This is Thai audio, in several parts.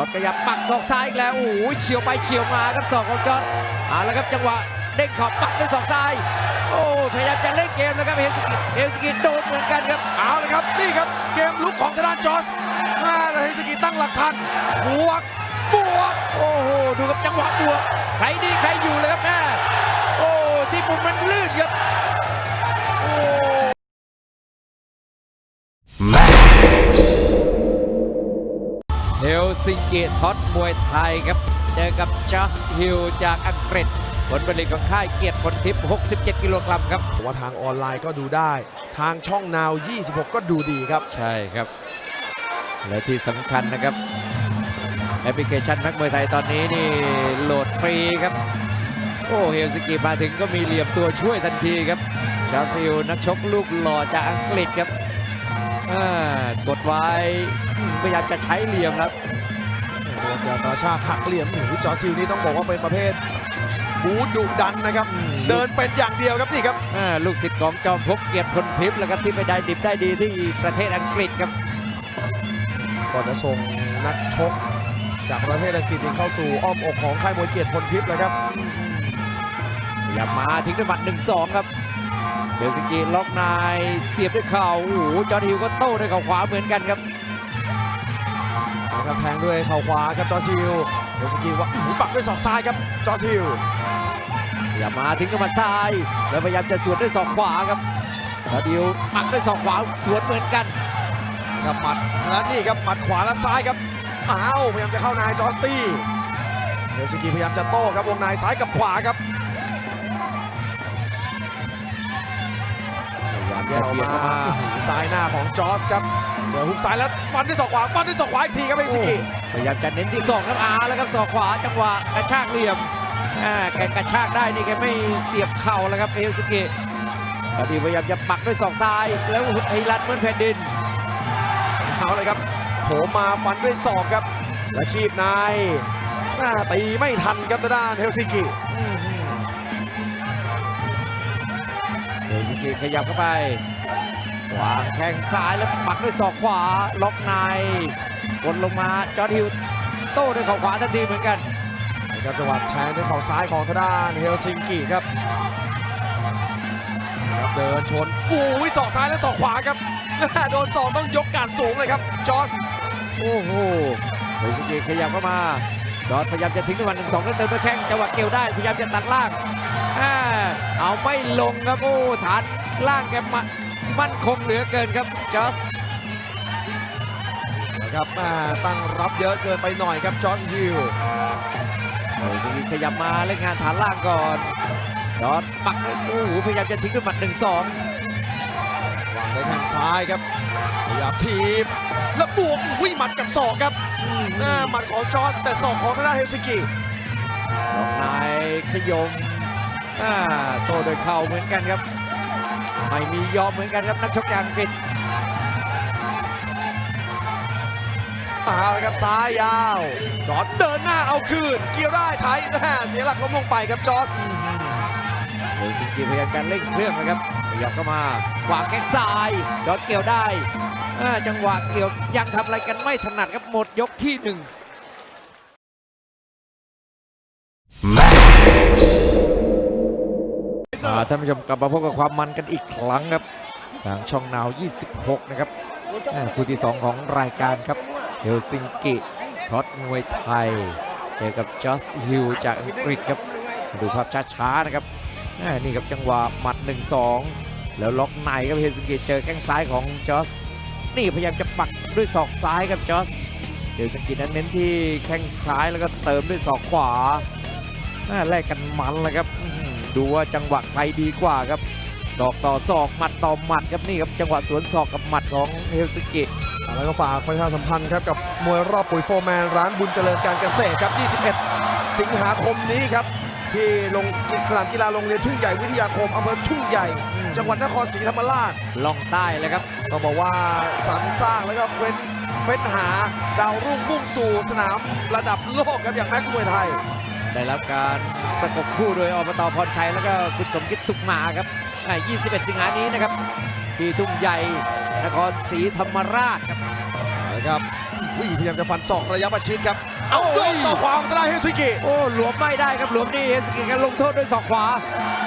อดขยับปักศอกซ้ายอีกแล้วโอ้โหเฉียวไปเฉียวมาครับศอกของจอดเอาละครับจังหวะเด้งขอบปักด้วยศอกซ้าย โอ้พยายามจะเล่นเกมนะครับเฮลสกิเฮลสกิโดนเหมือนกันครับเอาลยครับนี่ครับเกมลุกของทางด้านจอร์สมาแต่เฮสกีตั้งหลักทันบวกบวกโอ้โหดูกับจังหวะบวกใครดีใครอยู่เลยครับแม่โอ้ที่มุมมันลื่นครับ ซิงกิท็อตมวยไทยครับเจอกับจัสฮิลจากอังกฤษ ผลผลิตของค่ายเกียรติพลทิพย์ 67 กิโลกรัมครับ ว่าทางออนไลน์ก็ดูได้ ทางช่องนาว 26 ก็ดูดีครับ ใช่ครับ และที่สำคัญนะครับ แอปพลิเคชันนักมวยไทยตอนนี้นี่โหลดฟรีครับ โอ้เฮลซิงกิมาถึงก็มีเหลี่ยมตัวช่วยทันทีครับจัสฮิลนักชกลูกหล่อจากอังกฤษครับอ่ากดไว้อืมพยายามจะใช้เหลี่ยมครับ โดนจะกระชากหักเหลี่ยมโอ้โหจอร์ซิลนี่ต้องบอกว่าเป็นประเภทบูดุดันนะครับ เดินเป็นอย่างเดียวครับนี่ครับอ่าลูกศิษย์ของจอมพบเกียรติพลทิพย์แล้วครับที่ไปได้ดิบได้ดีที่ประเทศอังกฤษครับก่อนจะส่งนักชกจากประเทศอังกฤษเข้าสู่อ้อมอกของค่ายมวยเกียรติพลทิพย์เลยครับพยายามมาทิ้งด้วยหมัดหนึ่งสองครับเบลซิกีล็อกนายเสียบด้วยเข่าโอ้โหจอร์นฮิวก็โต้ด้วยเข่าขวาเหมือนกันครับ นะครับแทงด้วยเข่าขวาครับจอร์ซิลโดสกีว่าหูปักด้วยศอกซ้ายครับจอร์ซิลพยายามาทิ้งด้วยหมัดซ้าย แล้วพยายามจะสวนด้วยศอกขวาครับจอชิวปักด้วยศอกขวาสวนเหมือนกันกับหมัดและนี่ครับหมัดขวาและซ้ายครับอ้าวพยายามจะเข้านายจอร์ตี้โดสกีพยายามจะโต้ครับวงในซ้ายกับขวาครับ แยกออกมาซ้ายหน้าของจอร์สครับเดี๋ยวฮุกซ้ายแล้วฟันด้วยศอกขวาฟันด้วยศอกขวาอีกทีครับเฮสกิพยายามจะเน้นที่ศอกครับอาแล้วครับศอกขวาจังหวะกระชากเหลี่ยมอ่าแกกระชากได้นี่แกไม่เสียบเข่าแล้วครับเอลสกิตอนนี้พยายามจะปักด้วยศอกซ้าย แล้วไฮรัดเหมือนแผ่นดินเอาเลยครับโถมมาฟันด้วยศอกครับและคีบในหน้าตีไม่ทันครับทางด้านเฮลซิงกิ กิขยับเข้าไปวางแข้งซ้ายแล้วปักด้วยศอกขวาล็อกในกดลงมาจอร์ดฮิวโต้ด้วยเข่าขวาทันทีเหมือนกันนะครับจังหวะแทงด้วยเข่าซ้ายของทางด้านเฮลซิงกิครับครับเดินชนโอ้ยศอกซ้ายและศอกขวาครับโดนศอกต้องยกการสูงเลยครับจอร์สโอ้โหเฮลซิงกิขยับเข้ามาจอร์ดพยายามจะทิ้งด้วยหมัดหนึ่งสองแล้วเติมด้วยแข้งจังหวะเกี่ยวได้พยายามจะตัดล่าง อ่าเอาไม่ลงครับโอ้ฐานล่างแกมามั่นคงเหลือเกินครับจอร์ดนะครับแม่ตั้งรับเยอะเกินไปหน่อยครับจอร์นฮิลเฮลซิงกิขยับมาเล่นงานฐานล่างก่อนจอร์ดปักด้วยโอ้โหพยายามจะทิ้งด้วยหมัดหนึ่งสองวางด้วยแข้งซ้ายครับพยายามทีบแล้วบวกวิ่งหมัดกับศอกครับหน้าหมัดของจอร์สแต่ศอกของทางด้านเฮลซิงกิล็อกในขยม อ่าโตโดยเข่าเหมือนกันครับ ไม่มียอมเหมือนกันครับนักชกจากอังกฤษเอาเลยครับซ้ายยาวจอร์ดเดินหน้าเอาคืน เกี่ยวได้ไทยแม่เสียหลักล้มลงไปครับจอร์สเฮลซิงกิพยายามการเร่งเครื่องนะครับขยับเข้ามาวางแข้งซ้ายจอดเกี่ยวได้อ่าจังหวะเกี่ยวยังทำอะไรกันไม่ถนัดครับหมดยกที่หนึ่งอ่า ท่านผู้ชมกลับมาพบกับความมันกันอีกครั้งครับทางช่องนาว 26 นะครับอ่าคู่ที่ 2 ของรายการครับเฮลซิงกิท็อตมวยไทยเจอกับจอสฮิลจากอังกฤษครับดูภาพช้าๆนะครับนี่ครับจังหวะหมัด 1-2 แล้วล็อกในครับเฮลซิงกิเจอแข้งซ้ายของจอสนี่พยายามจะปักด้วยศอกซ้ายครับจอสเฮลซิงกินั้นเน้นที่แข้งซ้ายแล้วก็เติมด้วยศอกขวาอ่าแลกกันมันแล้วครับ ดูว่าจังหวะใครดีกว่าครับศอกต่อศอกหมัดต่อหมัดครับนี่ครับจังหวะสวนศอกกับหมัดของเฮลซิงกิแล้วก็ฝากประชาสัมพันธ์ครับกับมวยรอบปุ๋ยโฟร์แมนร้านบุญเจริญการเกษตรครับ 21 สิงหาคมนี้ครับ ที่ลงสนามกีฬาโรงเรียนทุ่งใหญ่วิทยาคมอำเภอทุ่งใหญ่ จังหวัดนครศรีธรรมราชล่องใต้เลยครับต้องบอกว่าสรรสร้างแล้วก็เฟ้นเฟ้นหาดาวรุ่งมุ่งสู่สนามระดับโลกครับอย่างแม็กซ์มวยไทย ได้รับการประกบคู่โดยอบตพรชัยแล้วก็คุณสมคิดสุขมาครับอ่า21 สิงหานี้นะครับ ที่ทุ่งใหญ่นครศรีธรรมราชครับนะครับวิ่งพยายามจะฟันศอกระยะประชิดครับ เอาโดนต่อขวาของทางด้านเฮลซิงกิโอ้หลวมไม่ได้ครับหลวมนี่เฮสกิกันลงโทษด้วยศอกขวา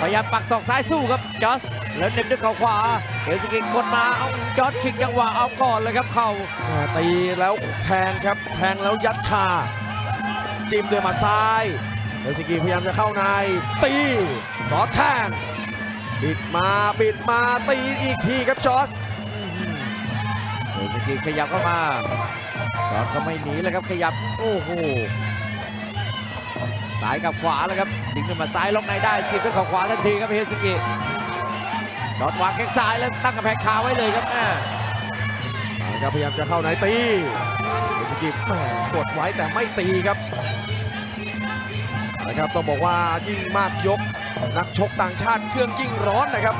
พยายามปักศอกซ้ายสู้ครับจอสแล้วเหน็บด้วยเข่าขวาเฮสกิกดมาเอาจอสชิงจังหวะเอาก่อนเลยครับเข่าอ่าตีแล้วแทงครับแทงแล้วยัดคา จิ้มด้วยหมาซ้ายเฮลซิงกิพยายามจะเข้าใน ตีจอร์จแทงบิดมาบิดมาตีอีกทีครับจอร์จเฮสกิขยับเข้ามาจอสก็ไม่หนีเลยครับขยับโอ้โหซ้ายกับขวาแล้วครับดึงขึ้นมาซ้ายล็อกในได้เสียบด้วยเข่าขวาทันทีครับเฮสกิจอสวางแข้งซ้ายแล้วตั้งกระแพงคาไว้เลยครับแม่นะครับพยายามจะเข้าในตีเฮลซิงกิแหม่กดไว้แต่ไม่ตีครับ นะครับต้องบอกว่ายิ่งมากยกนักชกต่างชาติเครื่องยิ่งร้อนนะครับ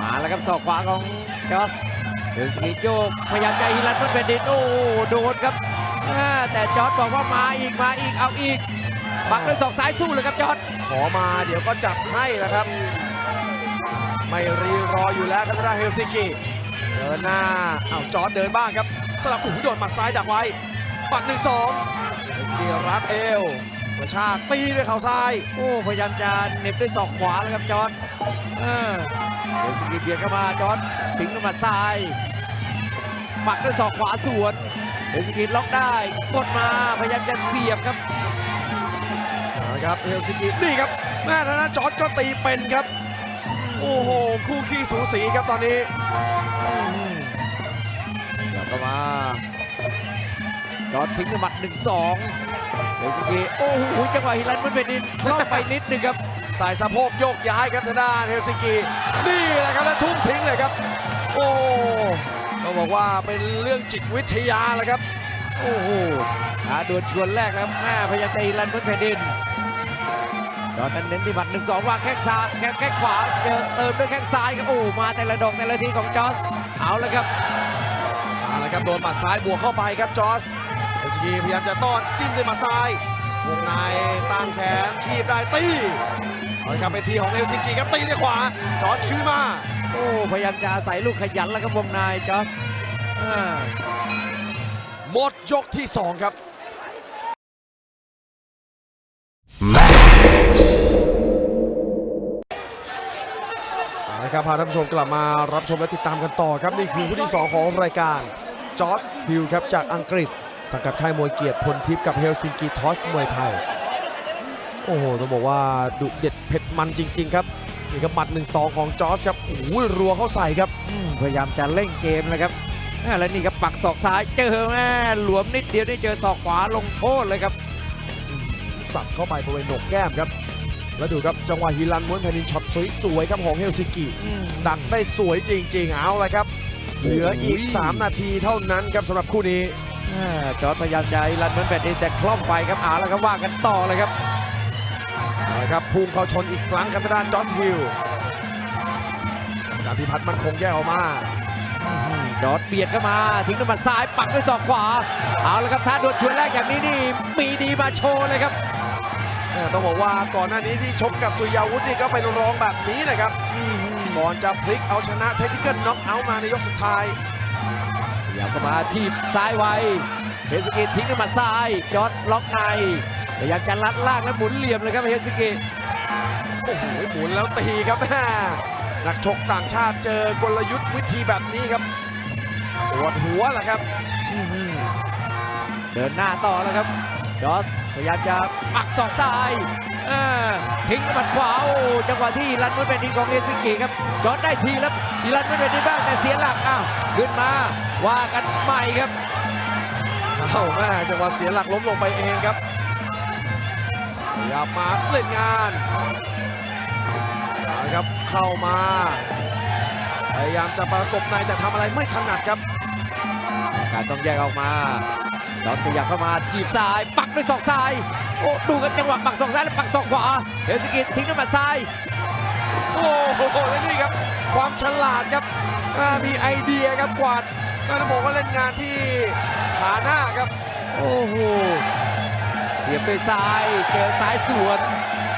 มาแล้วครับศอกขวาของจอสเฮสกิโยกพยายามจะฮิลันมันเป็นดินโอ้โดนครับอ่าแต่จอร์ดบอกว่ามาอีกมาอีกเอาอีกปักด้วยศอกซ้ายสู้เลยครับจอร์ดขอมาเดี๋ยวก็จับให้แล้วครับ ไม่รีรออยู่แล้วครับทางด้านเฮลซิงกิเดินหน้าเอาจอร์ดเดินบ้างครับสลับอุ้ยโดนหมัดซ้ายดักไว้ปัดหนึ่งสองเฮลซิงกิรัดเอว กระชากตีด้วยเข่าซ้าย โอ้พยายามจะเหน็บด้วยศอกขวาแล้วครับจอร์ดเออเฮสกิเบียดเข้ามาจอร์ดถึงด้วยหมัดซ้ายปักด้วยศอกขวาสวนเฮสกิล็อกได้กดมาพยายามจะเสียบครับเอาละครับเฮลซิงกินี่ครับแม่ทางด้านจอร์ดก็ตีเป็นครับ โอ้โหคู่ขี้สูสีครับตอนนี้เดี๋ยวเข้ามาจอร์ดทิ้งด้วยหมัดหนึ่งสอง เฮสกิโอ้โหจังหวะฮิลันมันเป็นดินคล่องไปนิดหนึงครับ สายสะโพกโยกย้ายครับทางด้านเฮลซิกินี่แหละครับแล้วทุ่มทิ้งเลยครับ โอ้ต้องบอกว่าเป็นเรื่องจิตวิทยาแหละครับ โอ้โหอาดวลชวนแรกแล้วแม่พยายามจะฮิลันบนแผ่นดินจอร์ดนั้นเน้นที่หมัดหนึ่งสองวางแข้งซ้ายแข้งขวาเจอเติมด้วยแข้งซ้ายครับโอ้มาแต่ละดอกแต่ละทีของจอร์ดเอาแล้วครับเอาละครับโดนหมัดซ้ายบวกเข้าไปครับจอส สกีพยายามจะต้อนจิ้มด้วยหมัดซ้ายวงในตั้งแขนคีบได้ตีเอาละครับเป็นทีของเอลซิงกีครับตีด้วยขวาจอร์สคืนมาโอ้พยายามจะอาศัยลูกขยันแล้วครับวงในจอร์ดอ่าหมดยกที่2ครับเอาละครับพาท่านผู้ชมกลับมารับชมและติดตามกันต่อครับ นี่คือคู่ที่ 2 ของรายการจอร์จฮิลครับจากอังกฤษ สังกัดค่ายมวยเกียรติพลทิพย์กับเฮลซิงกิทอสมวยไทย โอ้โหต้องบอกว่าดุเด็ดเผ็ดมันจริง ๆ ครับนี่ครับหมัด1-2ของจอร์จครับโอ้โหรัวเข้าใส่ครับอืมพยายามจะเร่งเกมนะครับอ่าแล้วนี่ครับปักศอกซ้ายเจอแม่หลวมนิดเดียวได้เจอศอกขวาลงโทษเลยครับสับเข้าไปบริเวณโหนกแก้มครับ แล้วดูครับจังหวะฮิลันม้วนแผ่นดินช็อตสวยๆครับของเฮลซิงกิดักได้สวยจริง ๆ เอาละครับ เหลืออีก 3 นาทีเท่านั้นครับสำหรับคู่นี้อ่า จอร์ดพยายามจะฮิลันเหมือนแผ่นดินแต่คล่อมไปครับเอาแล้วครับว่ากันต่อเลยครับเอาละครับพุ่งเข้าชนอีกครั้งครับทางด้านจอร์จฮิลดาบพิพัฒน์มันคงแยกออกมาจอร์ดเบียดเข้ามา ทิ้งด้วยหมัดซ้ายปักด้วยศอกขวา เอาแล้วครับท้าดวลชวนแรกอย่างนี้นี่มีดีมาโชว์เลยครับเออต้องบอกว่าก่อนหน้านี้ที่ชกกับสุริยาวุฒินี่ก็เป็นรองแบบนี้นะครับก่อนจะพลิกเอาชนะเทคนิคเกิลน็อกเอาท์มาในยกสุดท้ายพ ยายามเข้ามาทีบซ้ายไวเฮสกิทิ้งด้วยหมัดซ้ายจอร์ดล็อกในพยายามจะลัดล่างและหมุนเหลี่ยมเลยครับเฮสกิโอ้โหหมุนแล้วตีครับแม่นักชกต่างชาติเจอกลยุทธ์วิธีแบบนี้ครับปวดหัวแหละครับเดินหน้าต่อแล้วครับ จอร์ดพยายามจะปักศอกซ้ายอ่าทิ้งด้วยหมัดขวาโอ้จังหวะที่รันมันเป็นดินของเฮสกิครับจอร์ดได้ทีแล้วทีรันมันเป็นดินบ้างแต่เสียหลักอ้าวขึ้นมาว่ากันใหม่ครับเอาแม่จังหวะเสียหลักล้มลงไปเองครับพยายามมาเล่นงานเอาละครับเข้ามาพยายามจะประกบในแต่ทำอะไรไม่ถนัดครับ การต้องแยกออกมา จอร์ดขยับเข้ามาจีบซ้าย ปักด้วยศอกซ้าย โอ้ดูกันจังหวะปักศอกซ้ายและปักศอกขวาเฮลสกิทิ้งด้วยหมัดซ้าย โอ้โหและนี่ครับ ความฉลาดครับอ่ามีไอเดียครับกวาดน่าจะบอกว่าเล่นงานที่ขาหน้าครับ โอ้โหเสียบไปซ้าย เจอซ้ายสวน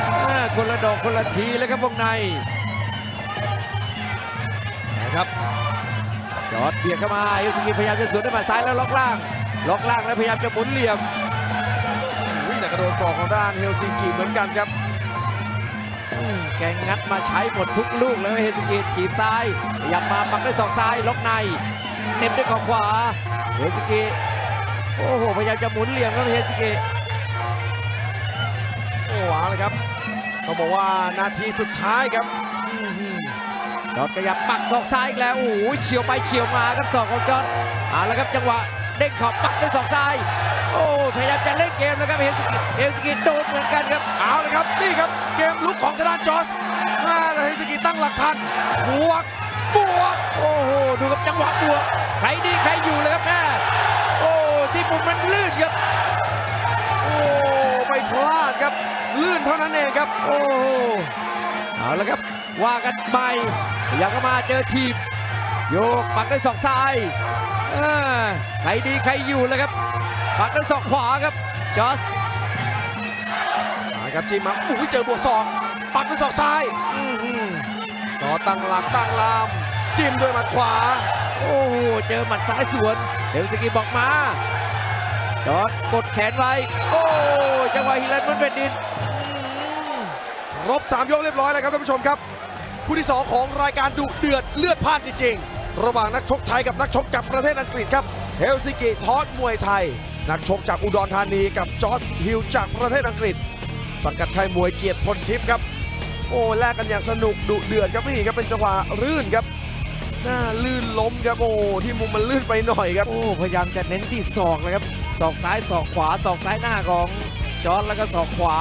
อ่าคนละดอกคนละทีเลยครับวงในนะครับจอร์ดเบียดเข้ามาเฮลสกิพยายามจะสวนด้วยหมัดซ้ายแล้วล็อกล่าง ล็อกล่างแล้วพยายามจะหมุนเหลี่ยมวิ่งแต่กระโดดศอกของด้านเฮลซิงกิเหมือนกันครับอืมแกงัดมาใช้หมดทุกลูกเลยเฮสุกิถีบซ้ายขยับมาปักด้วยศอกซ้ายล็อกในเน็บด้วยขอขวาเฮสุกิโอ้โหพยายามจะหมุนเหลี่ยมครับเฮสุกิโอ้เอาเลยครับต้องบอกว่านาทีสุดท้ายครับจอดขยับปักศอกซ้ายอีกแล้วโอ้โหเฉียวไปเฉียวมาครับศอกของจอดเอาละครับจังหวะ เด้งเขอบปักด้วยศอกซ้าย โอ้พยายามจะเล่นเกมนะครับเฮสุกิเฮสุกิโดนเหมือนกันครับ เอาเลยครับนี่ครับเกมลุกของทางด้านจอร์สมาแล้วเฮลซิงกิตั้งหลักทันบวกบวกโอ้โหดูกับจังหวะบวกใครดีใครอยู่เลยครับแม่โอ้ที่มุมมันลื่นครับโอ้ไปพลาดครับลื่นเท่านั้นเองครับ โอ้โหเอาละครับว่ากันใหม่พยายามเข้ามาเจอทีบโยกปักด้วยศอกซ้ายเออ ใครดีใครอยู่เลยครับปักด้วยศอกขวาครับจอสนะครับจิ้มมาอุ้ยเจอบวกศอกปักด้วยศอกซ้ายอื้อหือต่อตั้งหลักตั้งลามจิ้มด้วยหมัดขวา โอ้โหเจอหมัดซ้ายสวนเดวสกีบอกมาจอสกดแขนไว้ โอ้จังหวะฮิลันบนแผ่นดินอื้อครบ3ยกเรียบร้อยแล้วครับท่านผู้ชมครับคู่ที่ 2 ของรายการดุเดือดเลือดพล่านจริงๆ ระหว่างนักชกไทยกับนักชกจากประเทศอังกฤษครับ เฮลซิกิทอสมวยไทย นักชกจากอุดรธานีกับจอร์จฮิลจากประเทศอังกฤษ สังกัดค่ายมวยเกียรติพลทิพย์ครับ โอ้แลกกันอย่างสนุกดุเดือดครับนี่ครับเป็นจังหวะลื่นครับหน้าลื่นล้มครับโอ้ที่มุมมันลื่นไปหน่อยครับโอ้พยายามจะเน้นที่ศอกเลยครับศอกซ้ายศอกขวาศอกซ้ายหน้าของจอร์ดแล้วก็ศอกขวา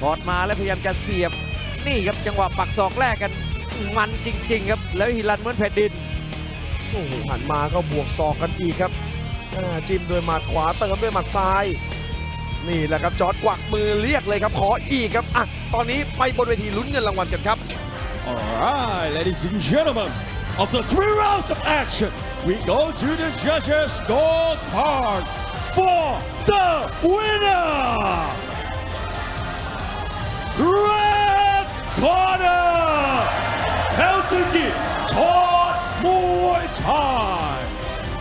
ถอดมาแล้วพยายามจะเสียบนี่ครับจังหวะปักศอกแรกกันมันจริง ๆ ครับ แล้วฮิลันเหมือนแผ่นดิน โอ้โหหันมาก็บวกศอกกันอีกครับจิ้มด้วยหมัดขวาเติมด้วยหมัดซ้าย นี่แหละครับจอร์ดกวักมือเรียกเลยครับขออีกครับอะตอนนี้ไปบนเวทีลุ้นเงินรางวัลกันครับ Alright ladies and gentlemen of the three rounds of action we go to the judges scorecard for the winner red corner Helsinki Tor time.